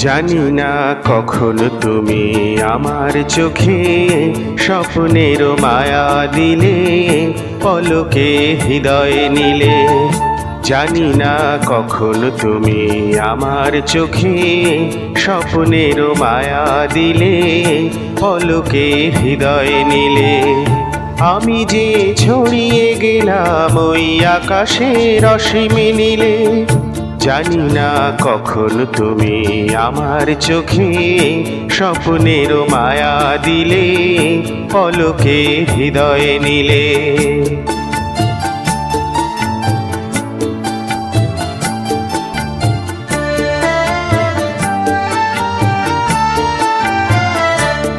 জানি না কখন তুমি আমার চোখে স্বপ্নের মায়া দিলে, পলকে হৃদয় নিলে। জানি না কখন তুমি আমার চোখে স্বপ্নের মায়া দিলে, পলকে হৃদয় নিলে। আমি যে ছড়িয়ে গেলাম ওই আকাশের রশ্মি নিলে জানি না কখন তুমি আমার চোখে স্বপ্নের মায়া দিলে পলকে হৃদয় নিলে।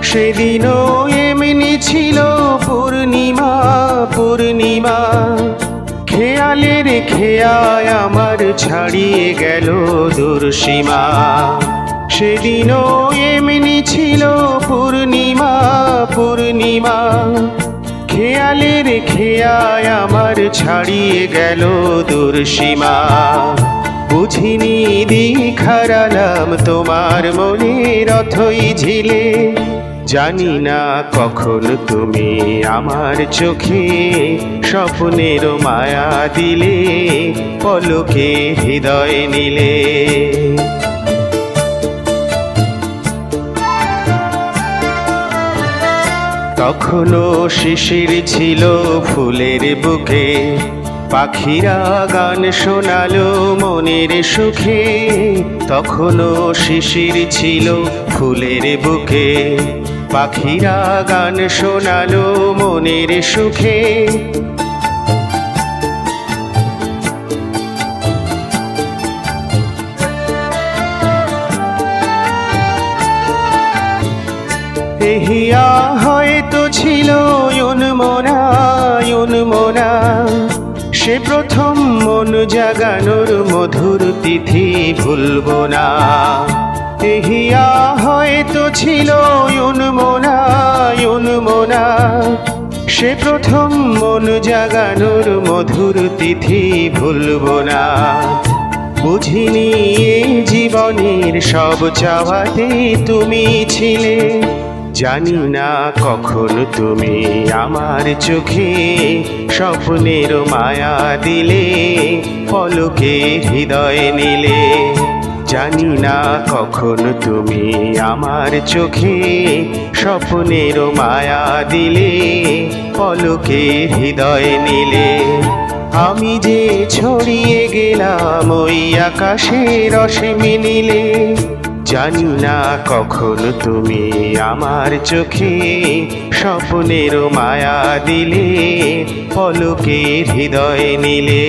সেদিনও এমনি ছিল পূর্ণিমা পূর্ণিমা। খেয়ালের খেয়ায় আমার ছাড়িয়ে গেল দুর্সীমা। সেদিনও এমনি ছিল পূর্ণিমা পূর্ণিমা। খেয়ালের খেয়ায় আমার ছাড়িয়ে গেল দুর্সীমা। বুঝিনি দিখারালাম তোমার মনের অথই ঝিলে জানি না কখন তুমি আমার চোখে স্বপ্নের মায়া দিলে, পলকে হৃদয় নিলে। তখনও শিশির ছিল ফুলের বুকে, পাখিরা গান শোনালো মনের সুখে। তখনও শিশির ছিল ফুলের বুকে পাখিরা গান শোনালো মনের সুখে। হয়তো ছিল মনা মনা সে প্রথম মন জাগানোর মধুর তিথি ভুলব না। হয়তো ছিল মনা মনা। সে প্রথম মন জাগানোর মধুর তিথি ভুলব না। বুঝিনি জীবনের সব চাওয়াতে তুমি ছিলে। জানি না কখন তুমি আমার চোখে স্বপ্নের মায়া দিলে, পলকে হৃদয় নিলে। জানি না কখন তুমি আমার চোখে স্বপ্নের মায়া দিলে পলকে হৃদয় নিলে। আমি যে ছড়িয়ে গেলাম ওই আকাশে রশ্মি নিলে, জানি না কখন তুমি আমার চোখে স্বপ্নের মায়া দিলে পলকে হৃদয় নিলে।